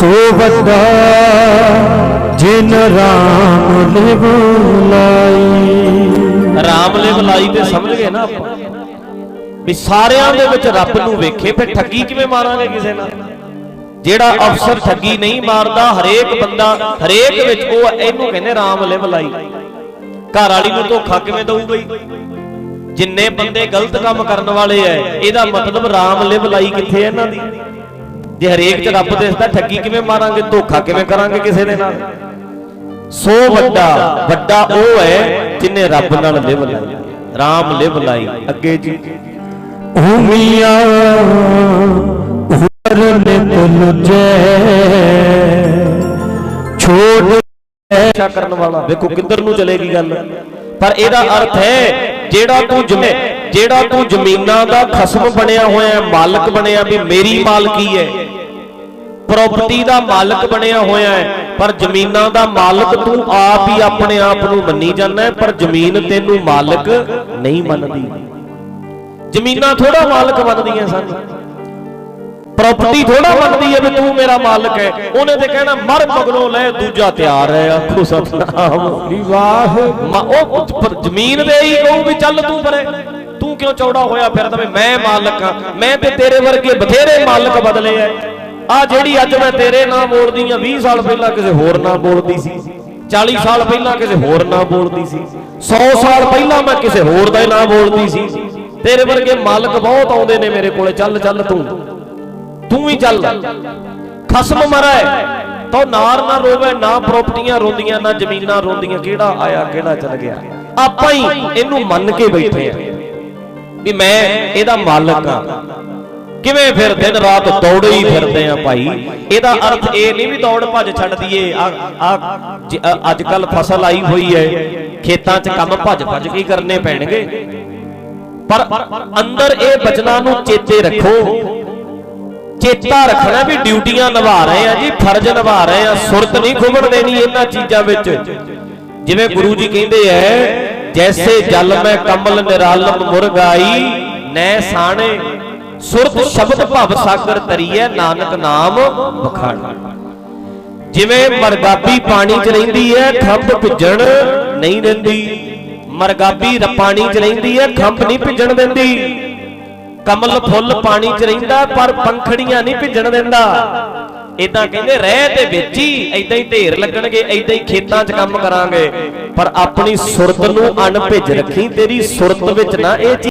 ਸੋ ਵੱਡਾ ਜਿਨ ਰਾਮ ਲਿਵ ਲਾਈ। ਰਾਮ ਲੈ ਬੁਲਾਈ ਤੇ ਸਮਝ ਗਏ ਨਾ ਆਪਾਂ। ਵੀ ਸਾਰਿਆਂ ਦੇ ਵਿੱਚ ਰੱਬ ਨੂੰ ਵੇਖੇ, ਫਿਰ ਠੱਗੀ ਕਿਵੇਂ ਮਾਰਾਂਗੇ ਕਿਸੇ ਨਾਲ? ਜਿਹੜਾ ਅਫਸਰ ਠੱਗੀ ਨਹੀਂ ਮਾਰਦਾ, ਹਰੇਕ ਬੰਦਾ, ਹਰੇਕ ਵਿੱਚ ਉਹ ਇਹਨੂੰ ਕਹਿੰਦੇ ਰਾਮ ਲੈ ਬੁਲਾਈ ਘਰ ਵਾਲੀ ਨੂੰ ਧੋਖਾ ਕਿਵੇਂ ਦਊ ਬਈ? ਜਿੰਨੇ ਬੰਦੇ ਗਲਤ ਕੰਮ ਕਰਨ ਵਾਲੇ ਐ ਇਹਦਾ ਮਤਲਬ ਰਾਮ ਲੈ ਬੁਲਾਈ ਕਿੱਥੇ ਐ ਇਹਨਾਂ ਦੀ? ਜੇ ਹਰੇਕ ਚ ਰੱਬ ਦਿਸਦਾ ਠੱਗੀ ਕਿਵੇਂ ਮਾਰਾਂਗੇ ਧੋਖਾ ਕਿਵੇਂ ਕਰਾਂਗੇ ਕਿਸੇ ਦੇ ਨਾਲ? ਸੋ ਵੱਡਾ ਵੱਡਾ ਉਹ ਹੈ ਜਿਨੇ ਰੱਬ ਨਾਲ ਲਿਵ ਲਾਈ RAM ਲਿਵ ਲਾਈ ਅੱਗੇ ਜੀ। ਉਮੀਆਂ ਉਰ ਨਿਤ ਲੁਜੈ ਛੋੜ ਅੱਛਾ ਕਰਨ ਵਾਲਾ ਵੇਖੋ ਕਿੱਧਰ ਨੂੰ ਚਲੇਗੀ ਗੱਲ। ਪਰ ਇਹਦਾ ਅਰਥ ਹੈ ਜਿਹੜਾ ਤੂੰ ਜਮੇ ਜਿਹੜਾ ਤੂੰ ਜ਼ਮੀਨਾਂ ਦਾ ਖਸਮ ਬਣਿਆ ਹੋਇਆ ਹੈ ਮਾਲਕ ਬਣਿਆ ਵੀ ਮੇਰੀ ਮਾਲਕੀ ਹੈ। ਪ੍ਰਾਪਰਟੀ ਦਾ ਮਾਲਕ ਬਣਿਆ ਹੋਇਆ ਹੈ ਪਰ ਜ਼ਮੀਨਾਂ ਦਾ ਮਾਲਕ ਤੂੰ ਆਪ ਹੀ ਆਪਣੇ ਆਪ ਨੂੰ ਮੰਨੀ ਜਾਂਦਾ ਹੈ ਪਰ ਜ਼ਮੀਨ ਤੈਨੂੰ ਮਾਲਕ ਨਹੀਂ ਮੰਨਦੀ। ਜ਼ਮੀਨਾਂ ਥੋੜਾ ਮਾਲਕ ਮੰਨਦੀਆਂ ਸਨ। ਪ੍ਰਾਪਰਟੀ ਥੋੜਾ ਮੰਨਦੀ ਹੈ ਵੀ ਤੂੰ ਮੇਰਾ ਮਾਲਕ ਹੈ। ਉਹਨੇ ਤੇ ਕਹਿਣਾ ਮਰ ਮਗਰੋਂ ਲੈ ਦੂਜਾ ਤਿਆਰ ਹੈ ਆਖੋ ਸਤਨਾਮ। ਵਿਵਾਹ ਮ- ਉਹ ਪਰ ਜ਼ਮੀਨ ਦੇ ਹੀ ਕਹੂ ਵੀ ਚੱਲ ਤੂੰ ਪਰੇ। ਤੂੰ ਕਿਉਂ ਚੌੜਾ ਹੋਇਆ ਫਿਰਦਾ ਵੀ ਮੈਂ ਮਾਲਕ ਆ ਮੈਂ ਤੇ ਤੇਰੇ ਵਰਗੇ ਬਥੇਰੇ ਮਾਲਕ ਬਦਲੇ ਐ ਆ ਜਿਹੜੀ ਅੱਜ ਮੈਂ ਤੇਰੇ ਨਾਲ ਬੋਲਦੀ ਆ 20 ਸਾਲ ਪਹਿਲਾਂ ਕਿਸੇ ਹੋਰ ਨਾਂ ਬੋਲਦੀ ਸੀ 40 ਸਾਲ ਪਹਿਲਾਂ ਕਿਸੇ ਹੋਰ ਨਾਂ ਬੋਲਦੀ ਸੀ 100 ਸਾਲ ਪਹਿਲਾਂ ਮੈਂ ਕਿਸੇ ਹੋਰ ਦਾ ਹੀ ਨਾਂ ਬੋਲਦੀ ਸੀ। ਤੇਰੇ ਵਰਗੇ ਮਾਲਕ ਬਹੁਤ ਆਉਂਦੇ ਨੇ ਮੇਰੇ ਕੋਲੇ, ਚੱਲ ਚੱਲ ਤੂੰ ਤੂੰ ਵੀ ਚੱਲ। ਖਸਮ ਮਰਾ ਮਰੈ ਤੋ ਨਾਰ ਨਾ ਰੋਵੇ, ਨਾ ਪ੍ਰਾਪਰਟੀਆਂ ਰੋਂਦੀਆਂ, ਨਾ ਜ਼ਮੀਨਾਂ ਰੋਂਦੀਆਂ, ਕਿਹੜਾ ਆਇਆ, ਕਿਹੜਾ ਚਲ ਗਿਆ। ਆਪਾਂ ਹੀ ਇਹਨੂੰ ਮੰਨ ਕੇ ਬੈਠੇ ਆ ਵੀ ਮੈਂ ਇਹਦਾ ਮਾਲਕ ਆ। ਕਿਵੇਂ ਫਿਰ ਦਿਨ ਰਾਤ ਦੌੜੇ ਹੀ ਫਿਰਦੇ ਆ ਭਾਈ? ਇਹਦਾ ਅਰਥ ਇਹ ਨਹੀਂ ਵੀ ਦੌੜ ਭੱਜ ਛੱਡ ਦਈਏ। ਆ ਅੱਜ ਕੱਲ ਫਸਲ ਆਈ ਹੋਈ ਹੈ। ਖੇਤਾਂ 'ਚ ਕੰਮ ਭੱਜ ਭੱਜ ਕੇ ਕਰਨੇ ਪੈਣਗੇ। ਪਰ ਅੰਦਰ ਇਹ ਬਚਨਾਂ ਨੂੰ ਚੇਤੇ ਰੱਖੋ। ਚੇਤਾ ਰੱਖਣਾ ਵੀ ਡਿਊਟੀਆਂ ਨਿਭਾ ਰਹੇ ਆ ਜੀ, ਫਰਜ਼ ਨਿਭਾ ਰਹੇ ਆ। ਸੁਰਤ ਨਹੀਂ ਖੁੱਬਣ ਦੇਣੀ ਇਹਨਾਂ ਚੀਜ਼ਾਂ ਵਿੱਚ। ਜਿਵੇਂ ਗੁਰੂ ਜੀ ਕਹਿੰਦੇ ਐ ਜੈਸੇ ਜਲ ਮੈਂ ਕਮਲ ਨਿਰਾਲਮ ਮੁਰਗਾਈ, ਨੈ ਸਾਣੇ ਸੁਰਤ ਸ਼ਬਦ ਭਵ ਸਾਗਰ ਤਰੀਐ, ਨਾਨਕ ਨਾਮ ਬਖਾਣ ਜਿਵੇਂ ਮਰਗਾਬੀ ਪਾਣੀ 'ਚ ਰਹਿੰਦੀ ਐ, ਖੰਭ ਭਿੱਜਣ ਨਹੀਂ ਦਿੰਦੀ। ਮਰਗਾਬੀ ਪਾਣੀ 'ਚ ਰਹਿੰਦੀ ਐ, ਖੰਭ ਨਹੀਂ ਭਿੱਜਣ ਦਿੰਦੀ। ਕਮਲ ਫੁੱਲ ਪਾਣੀ 'ਚ ਰਹਿੰਦਾ, ਪਰ ਪੰਖੜੀਆਂ ਨਹੀਂ ਭਿੱਜਣ ਦਿੰਦਾ। ਇਦਾਂ ਕਹਿੰਦੇ, ਰਹਿ ਤੇ ਵਿੱਚ ਹੀ ਇਦਾਂ ਹੀ ਢੇਰ ਲੱਗਣਗੇ ਇਦਾਂ ਹੀ ਖੇਤਾਂ 'ਚ ਕੰਮ ਕਰਾਂਗੇ। ਪਰ ਆਪਣੀ ਸੁਰਤ ਨੂੰ ਅਣਭਿੱਜ ਰੱਖੀ, ਤੇਰੀ ਸੁਰਤ ਵਿੱਚ ਨਾ ਇਹ